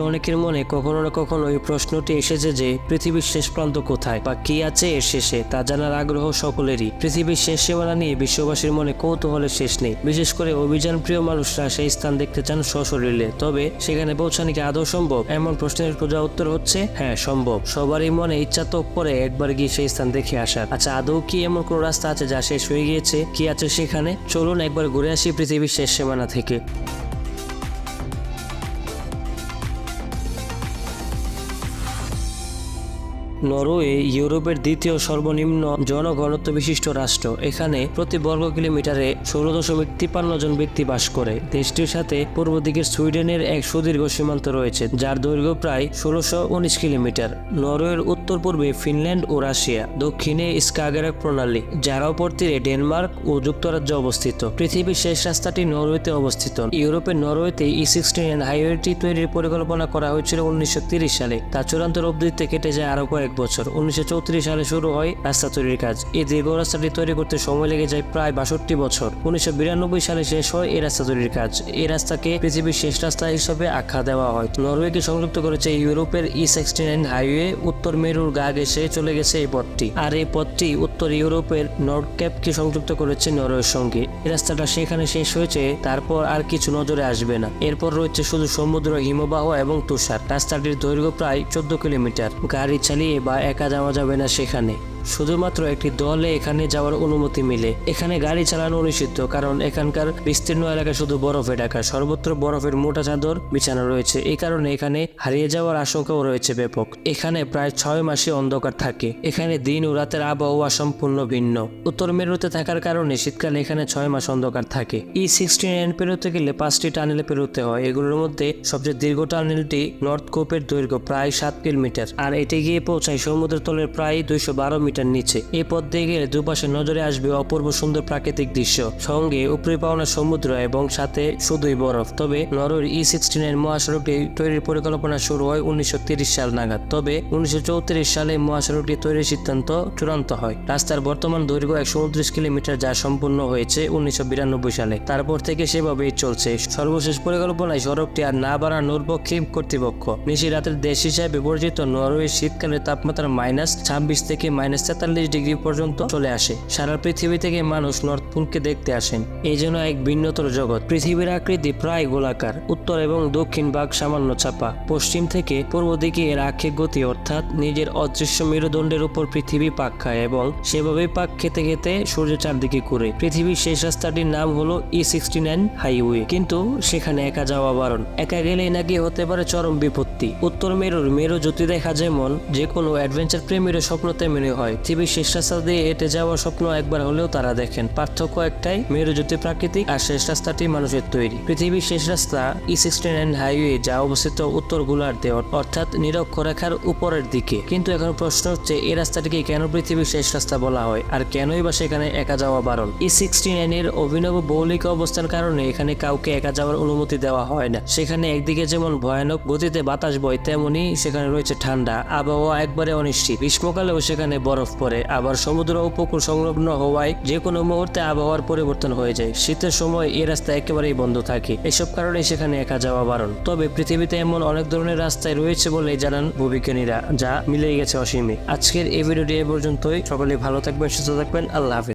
অনেকের মনে কখনো না কখনো এই প্রশ্নটি এসেছে যে, পৃথিবীর শেষ প্রান্ত কোথায় বা কি আছে এর শেষে তা জানার আগ্রহ সকলেরই। পৃথিবীর শেষ সীমানা নিয়ে বিশ্ববাসীর মনে কৌতূহলের শেষ নেই। বিশেষ করে অভিযান প্রিয় মানুষরা সেই স্থান দেখতে চান সশরীরে। তবে সেখানে পৌঁছানো কি আদৌ সম্ভব? এমন প্রশ্নের খোঁজা উত্তর হচ্ছে হ্যাঁ সম্ভব। সবারই মনে ইচ্ছা তো করে একবার গিয়ে সেই স্থান দেখে আসার আচ্ছা আদৌ কি এমন কোনো রাস্তা আছে যা শেষ হয়ে গিয়েছে? কি আছে সেখানে? চলুন একবার ঘুরে আসি পৃথিবীর শেষ সীমানা থেকে। নরওয়ে ইউরোপের দ্বিতীয় সর্বনিম্ন জনঘনত্ব বিশিষ্ট রাষ্ট্র। এখানে প্রতি বর্গ কিলোমিটারে ষোলো দশমিক তিপ্পান্ন জন ব্যক্তি বাস করে। দেশটির সাথে পূর্ব দিকের সুইডেনের এক সুদীর্ঘ সীমান্ত রয়েছে, যার দৈর্ঘ্য প্রায় ষোলোশো উনিশ কিলোমিটার। নরওয়ের উত্তর পূর্বে ফিনল্যান্ড ও রাশিয়া, দক্ষিণে স্কাগেরাক প্রণালী, যার অপর তীরে ডেনমার্ক ও যুক্তরাজ্য অবস্থিত। পৃথিবীর শেষ রাস্তাটি নরওয়েতে অবস্থিত। ইউরোপের নরওয়েতে ই সিক্সটিন হাইওয়েটি তৈরির পরিকল্পনা করা হয়েছিল উনিশশো সালে। তা চূড়ান্ত অবধিতে কেটে যায় আরও কয়েক বছর। উনিশশো চৌত্রিশ সালে শুরু হয় রাস্তা তৈরির কাজ। এই দীর্ঘ রাস্তাটি তৈরি করতে সময় লেগে যায় প্রায় বাষট্টি বছর। উনিশশো বিরানব্বই সালে শেষ হয় এই রাস্তা তৈরির কাজ। এই রাস্তাকে পৃথিবীর শেষ রাস্তা হিসেবে আখ্যা দেওয়া হয়। নরওয়েকে সংযুক্ত করেছে ইউরোপের ই সিক্সটি হাইওয়ে। উত্তর মেরুর গা ঘেসে চলে গেছে এই পথটি। আর এই পথটি উত্তর ইউরোপের নর্থ ক্যাপকে সংযুক্ত করেছে নরওয়ের সঙ্গে। এই রাস্তাটা সেখানে শেষ হয়েছে, তারপর আর কিছু নজরে আসবে না। এরপর রয়েছে শুধু সমুদ্র, হিমবাহ এবং তুষার। রাস্তাটির দৈর্ঘ্য প্রায় চোদ্দ কিলোমিটার। গাড়ি চালিয়ে বা একা যাওয়া যাবে না সেখানে। শুধুমাত্র একটি দলে এখানে যাওয়ার অনুমতি মিলে। এখানে গাড়ি চালানো নিষিদ্ধ, কারণ এখানকার বিস্তীর্ণ এলাকা শুধু বরফে ঢাকা সর্বত্র বরফের মোটা চাদর বিছানো রয়েছে। এই কারণে এখানে হারিয়ে যাওয়ার আশঙ্কাও রয়েছে ব্যাপক। এখানে প্রায় ছয় মাসে অন্ধকার থাকে। এখানে দিন ও রাতের আবহাওয়া সম্পূর্ণ ভিন্ন। উত্তর মেরুতে থাকার কারণে শীতকালে এখানে ছয় মাস অন্ধকার থাকে। ই সিক্সটি নাইন পেরোতে গেলে পাঁচটি টানেলে পেরোতে হয়। এগুলোর মধ্যে সবচেয়ে দীর্ঘ টানেলটি নর্থ কোপের দৈর্ঘ্য প্রায় সাত কিলোমিটার। আর এটি গিয়ে পৌঁছায় সমুদ্র তলের প্রায় দুইশো বারো মিটার। নিচে। এই পথ দিয়ে গেলে দুপাশে নজরে আসবে অপূর্ব সুন্দর প্রাকৃতিক দৃশ্য। সঙ্গে উপরে পাওনা সমুদ্র এবং সাথে শুধুই বরফ। তবে নরওয়ের ই সিক্সটি নাইন মহাসড়কটি তৈরির পরিকল্পনা শুরু হয় উনিশশো সাল নাগাদ। তবে উনিশশো সালে মহাসড়কটি তৈরির সিদ্ধান্ত চূড়ান্ত হয়। রাস্তার বর্তমান দৈর্ঘ্য একশো উনত্রিশ কিলোমিটার যা সম্পূর্ণ হয়েছে উনিশশো বিরানব্বই সালে। তারপর থেকে সেভাবেই চলছে। সর্বশেষ পরিকল্পনায় সড়কটি আর না বাড়ানোর পক্ষে কর্তৃপক্ষ। নিশি রাতের দেশ হিসাবে পরিচিত নরওয়ে শীতকালের তাপমাত্রা মাইনাস ছাব্বিশ থেকে মাইনাস তেতাল্লিশ ডিগ্রি পর্যন্ত চলে আসে। সারা পৃথিবী থেকে মানুষ নর্থ পোলকে দেখতে আসেন। এই জন্য এক ভিন্নতর জগৎ। পৃথিবীর আকৃতি প্রায় গোলাকার। উত্তর এবং দক্ষিণ ভাগ সামান্য চাপা। পশ্চিম থেকে পূর্ব দিকে এর আক্ষেপ গতি অর্থাৎ নিজের অদৃশ্য মেরুদণ্ডের উপর পৃথিবী পাক খায় এবং সেভাবেই পাক খেতে খেতে সূর্য চারদিকে ঘুরে। পৃথিবীর শেষ রাস্তাটির নাম হলো ই সিক্সটি নাইন হাইওয়ে। কিন্তু সেখানে একা যাওয়া বারণ। একা গেলেই নাকি হতে পারে চরম বিপত্তি। উত্তর মেরুর মেরু জ্যোতি দেখা যেমন যে কোনো অ্যাডভেঞ্চার প্রেমীর স্বপ্ন তেমনি হয়। পৃথিবীর শেষ রাস্তা দিয়ে হেঁটে যাওয়ার স্বপ্ন একবার হলেও তারা দেখেন। পার্থক্য একটাই মেরু জ্যোতি প্রাকৃতিক আর শেষ রাস্তাটি মানুষের তৈরি। পৃথিবীর শেষ রাস্তা ই সিক্সটি নাইন হাইওয়ে যা অবস্থিত উত্তর গোলার্ধে অর্থাৎ নিরক্ষরেখার উপরের দিকে। কিন্তু এখন প্রশ্ন হচ্ছে, এই রাস্তাটিকে কেন পৃথিবীর শেষ রাস্তা বলা হয়? আর কেনই বা সেখানে একা যাওয়া বারণ? ই সিক্সটি নাইনের অভিনব ভৌলিক অবস্থার কারণে এখানে কাউকে একা যাওয়ার অনুমতি দেওয়া হয় না। সেখানে একদিকে যেমন ভয়ানক গতিতে বাতাস বয়, তেমনি সেখানে রয়েছে ঠান্ডা, আবহাওয়া একবারে অনিশ্চিত। গ্রীষ্মকালেও সেখানে বরফ পড়ে, আবার সমুদ্র উপকূল সংলগ্ন হওয়ায় যে কোনো মুহূর্তে আবহাওয়ার পরিবর্তন হয়ে যায়। শীতের সময় এই রাস্তা একেবারেই বন্ধ থাকে। এসব কারণে সেখানে একা যাওয়া বারণ। তবে পৃথিবীতে এমন অনেক ধরনের রাস্তায় রয়েছে বলে জানান ভূবিজ্ঞানীরা, যা মিলে গেছে অসীমে। আজকের এই ভিডিওটি এ পর্যন্তই। সকলে ভালো থাকবেন, সুস্থ থাকবেন। আল্লাহ হাফিজ।